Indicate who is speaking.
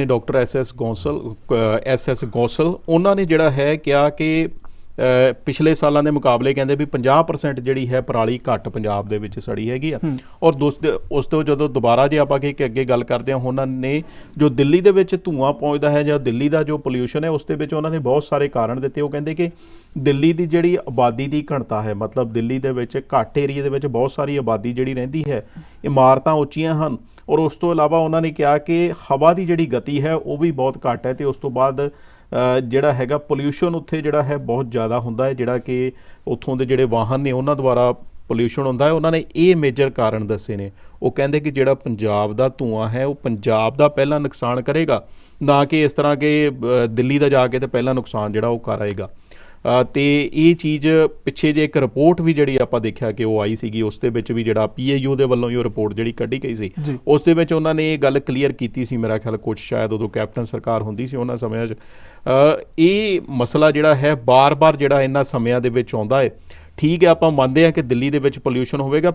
Speaker 1: ਨੇ doctor S S Gosal S S Gosal ਉਹਨਾਂ ਨੇ ਜਿਹੜਾ ਹੈ ਕਿਹਾ ਕਿ ਪਿਛਲੇ ਸਾਲਾਂ ਦੇ ਮੁਕਾਬਲੇ ਕਹਿੰਦੇ ਵੀ 50% ਜਿਹੜੀ ਹੈ ਪਰਾਲੀ ਘੱਟ ਪੰਜਾਬ ਦੇ ਵਿੱਚ ਸੜੀ ਹੈਗੀ ਆ। ਔਰ ਉਸ ਤੋਂ ਜਦੋਂ ਦੁਬਾਰਾ ਜੇ ਆਪਾਂ ਕਿ ਅੱਗੇ ਗੱਲ ਕਰਦੇ ਹਾਂ ਉਹਨਾਂ ਨੇ ਜੋ ਦਿੱਲੀ ਦੇ ਵਿੱਚ ਧੂਆਂ ਪਹੁੰਚਦਾ ਹੈ ਜਾਂ ਦਿੱਲੀ ਦਾ ਜੋ ਪੋਲਿਊਸ਼ਨ ਹੈ ਉਸ ਦੇ ਵਿੱਚ ਉਹਨਾਂ ਨੇ ਬਹੁਤ ਸਾਰੇ ਕਾਰਨ ਦਿੱਤੇ। ਉਹ ਕਹਿੰਦੇ ਕਿ ਦਿੱਲੀ ਦੀ ਜਿਹੜੀ ਆਬਾਦੀ ਦੀ ਘਣਤਾ ਹੈ ਮਤਲਬ ਦਿੱਲੀ ਦੇ ਵਿੱਚ ਘੱਟ ਏਰੀਆ ਦੇ ਵਿੱਚ ਬਹੁਤ ਸਾਰੀ ਆਬਾਦੀ ਜਿਹੜੀ ਰਹਿੰਦੀ ਹੈ ਇਮਾਰਤਾਂ ਉੱਚੀਆਂ ਹਨ ਔਰ ਉਸ ਤੋਂ ਇਲਾਵਾ ਉਹਨਾਂ ਨੇ ਕਿਹਾ ਕਿ ਹਵਾ ਦੀ ਜਿਹੜੀ ਗਤੀ ਹੈ, ਉਹ ਵੀ ਬਹੁਤ ਘੱਟ ਹੈ ਤੇ ਉਸ ਤੋਂ ਬਾਅਦ ਜਿਹੜਾ ਹੈਗਾ ਪੋਲਿਊਸ਼ਨ ਉੱਥੇ ਜਿਹੜਾ ਹੈ ਬਹੁਤ ਜ਼ਿਆਦਾ ਹੁੰਦਾ ਹੈ, ਜਿਹੜਾ ਕਿ ਉੱਥੋਂ ਦੇ ਜਿਹੜੇ ਵਾਹਨ ਨੇ ਉਹਨਾਂ ਦੁਆਰਾ ਪੋਲਿਊਸ਼ਨ ਹੁੰਦਾ ਹੈ। ਉਹਨਾਂ ਨੇ ਇਹ ਮੇਜਰ ਕਾਰਨ ਦੱਸੇ ਨੇ। ਉਹ ਕਹਿੰਦੇ ਕਿ ਜਿਹੜਾ ਪੰਜਾਬ ਦਾ ਧੂਆਂ ਹੈ, ਉਹ ਪੰਜਾਬ ਦਾ ਪਹਿਲਾਂ ਨੁਕਸਾਨ ਕਰੇਗਾ, ਨਾ ਕਿ ਇਸ ਤਰ੍ਹਾਂ ਕਿ ਦਿੱਲੀ ਦਾ ਜਾ ਕੇ ਤੇ ਪਹਿਲਾਂ ਨੁਕਸਾਨ ਜਿਹੜਾ ਉਹ ਕਰ ਤੇ ਇਹ ਚੀਜ਼ ਪਿੱਛੇ ਜੇ ਇੱਕ ਰਿਪੋਰਟ ਵੀ ਜਿਹੜੀ ਆਪਾਂ ਦੇਖਿਆ ਕਿ ਉਹ ਆਈ ਸੀਗੀ ਉਸ ਦੇ ਵਿੱਚ ਵੀ ਜਿਹੜਾ ਪੀਏਯੂ ਦੇ ਵੱਲੋਂ ਹੀ ਉਹ ਰਿਪੋਰਟ ਜਿਹੜੀ ਕੱਢੀ ਗਈ ਸੀ। ਉਸ ਦੇ ਵਿੱਚ ਉਹਨਾਂ ਨੇ ਇਹ ਗੱਲ ਕਲੀਅਰ ਕੀਤੀ ਸੀ ਮੇਰਾ ਖਿਆਲ ਕੁਝ ਸ਼ਾਇਦ ਉਦੋਂ ਕੈਪਟਨ ਸਰਕਾਰ ਹੁੰਦੀ ਸੀ ਉਹਨਾਂ ਸਮਿਆਂ 'ਚ ਇਹ ਮਸਲਾ ਜਿਹੜਾ ਹੈ ਬਾਰ-ਬਾਰ ਜਿਹੜਾ ਇਹਨਾਂ ਸਮਿਆਂ ਦੇ ਵਿੱਚ ਆਉਂਦਾ ਹੈ ਠੀਕ ਹੈ ਆਪਾਂ ਮੰਨਦੇ ਹਾਂ ਕਿ ਦਿੱਲੀ ਦੇ ਵਿੱਚ ਪੋਲਿਊਸ਼ਨ ਹੋਵੇਗਾ